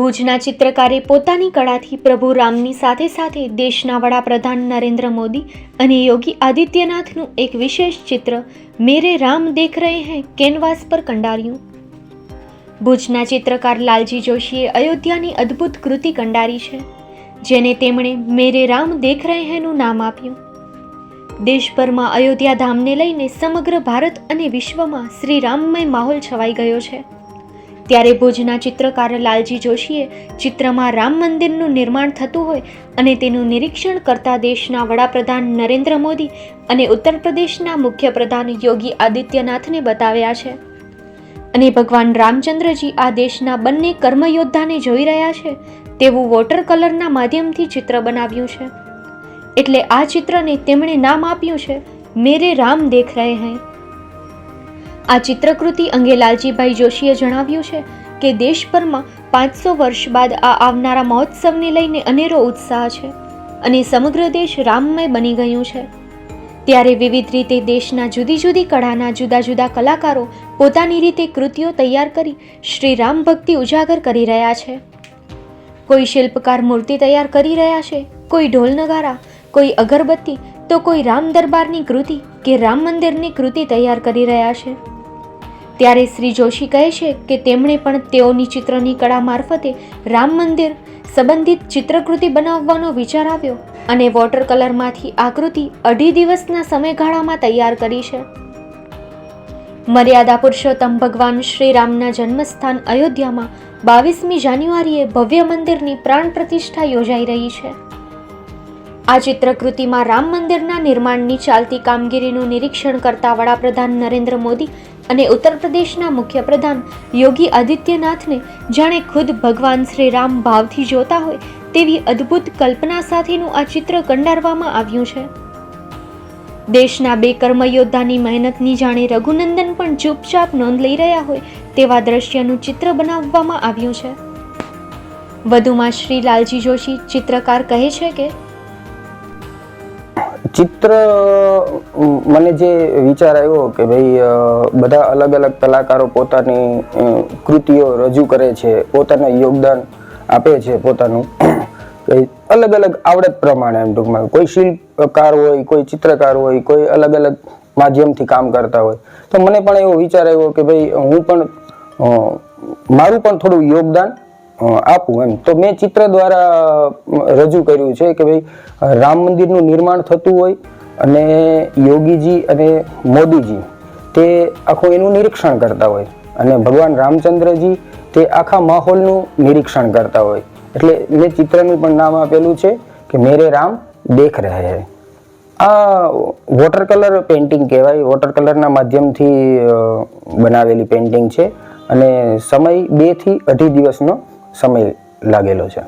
ભુજના ચિત્રકારે પોતાની કળાથી પ્રભુ રામની સાથે સાથે દેશના વડાપ્રધાન નરેન્દ્ર મોદી અને યોગી આદિત્યનાથનું એક વિશેષ ચિત્ર, મેરે રામ દેખ રહે હૈ કેનવાસ પર કંડાર્યું. ભુજના ચિત્રકાર લાલજી જોશીએ અયોધ્યાની અદ્ભુત કૃતિ કંડારી છે, જેને તેમણે મેરે રામ દેખ રહે હૈનું નામ આપ્યું. દેશભરમાં અયોધ્યા ધામને લઈને સમગ્ર ભારત અને વિશ્વમાં શ્રી રામમય માહોલ છવાઈ ગયો છે. ત્યારે ભુજના ચિત્રકાર લાલજી જોશીએ ચિત્રમાં રામ મંદિરનું નિર્માણ થતું હોય અને તેનું નિરીક્ષણ કરતા દેશના વડાપ્રધાન નરેન્દ્ર મોદી અને ઉત્તર પ્રદેશના મુખ્યપ્રધાન યોગી આદિત્યનાથને બતાવ્યા છે. અને ભગવાન રામચંદ્રજી આ દેશના બંને કર્મયોદ્ધાને જોઈ રહ્યા છે તેવું વોટર કલરના માધ્યમથી ચિત્ર બનાવ્યું છે. એટલે આ ચિત્રને તેમણે નામ આપ્યું છે, મેરે રામ દેખ રહે હૈ. આ ચિત્રકૃતિ અંગે લાલજીભાઈ જોશીએ જણાવ્યું છે કે દેશભરમાં પાંચસો વર્ષ બાદ આ આવનારા મહોત્સવને લઈને અનેરો ઉત્સાહ છે અને સમગ્ર દેશ રામમય બની ગયું છે. ત્યારે વિવિધ રીતે દેશના જુદી જુદી કળાના જુદા જુદા કલાકારો પોતાની રીતે કૃતિઓ તૈયાર કરી શ્રી રામ ભક્તિ ઉજાગર કરી રહ્યા છે. કોઈ શિલ્પકાર મૂર્તિ તૈયાર કરી રહ્યા છે, કોઈ ઢોલ નગારા, કોઈ અગરબત્તી, તો કોઈ રામ દરબારની કૃતિ કે રામ મંદિરની કૃતિ તૈયાર કરી રહ્યા છે. ત્યારે શ્રી જોશી કહે છે કે તેમણે પણ તેઓની ચિત્રની કળા મારફતે રામ મંદિર સંબંધિત ચિત્રકૃતિ બનાવવાનો વિચાર આવ્યો અને વોટર કલરમાંથી આકૃતિ અઢી દિવસના સમયગાળામાં તૈયાર કરી છે. મર્યાદા પુરુષોત્તમ ભગવાન શ્રી રામના જન્મસ્થાન અયોધ્યામાં બાવીસમી જાન્યુઆરીએ ભવ્ય મંદિરની પ્રાણ પ્રતિષ્ઠા યોજાઈ રહી છે. આ ચિત્રકૃતિમાં રામ મંદિરના નિર્માણની ચાલતી કામગીરીનું નિરીક્ષણ કરતા વડાપ્રધાન નરેન્દ્ર મોદી અને ઉત્તર પ્રદેશના મુખ્યપ્રધાન યોગી આદિત્યનાથને જાણે ખુદ ભગવાન શ્રી રામ ભાવથી જોતા હોય તેવી અદ્ભુત કલ્પના સાથેનું આ ચિત્ર કંડારવામાં આવ્યું છે. દેશના બે કર્મયોદ્ધાની મહેનતની જાણે રઘુનંદન પણ ચૂપચાપ નોંધ લઈ રહ્યા હોય તેવા દ્રશ્યનું ચિત્ર બનાવવામાં આવ્યું છે. વધુમાં શ્રી લાલજી જોશી ચિત્રકાર કહે છે કે ચિત્ર મને જે વિચાર આવ્યો કે ભાઈ બધા અલગ અલગ કલાકારો પોતાની કૃતિઓ રજૂ કરે છે, પોતાનું યોગદાન આપે છે પોતાનું અલગ અલગ આવડત પ્રમાણે એમ ટૂંકમાં. કોઈ શિલ્પકાર હોય, કોઈ ચિત્રકાર હોય, કોઈ અલગ અલગ માધ્યમથી કામ કરતા હોય. તો મને પણ એવો વિચાર આવ્યો કે ભાઈ, હું પણ મારું પણ થોડું યોગદાન આપું એમ. તો મેં ચિત્ર દ્વારા રજૂ કર્યું છે કે ભાઈ રામ મંદિરનું નિર્માણ થતું હોય અને યોગીજી અને મોદીજી તે આખું એનું નિરીક્ષણ કરતા હોય અને ભગવાન રામચંદ્રજી તે આખા માહોલનું નિરીક્ષણ કરતા હોય. એટલે મેં ચિત્રનું પણ નામ આપેલું છે કે મેરે રામ દેખ રહે હે. આ વોટર કલર પેઇન્ટિંગ કહેવાય. વોટર કલરના માધ્યમથી બનાવેલી પેઇન્ટિંગ છે અને સમય બેથી અઢી દિવસનો સમય લાગેલો છે.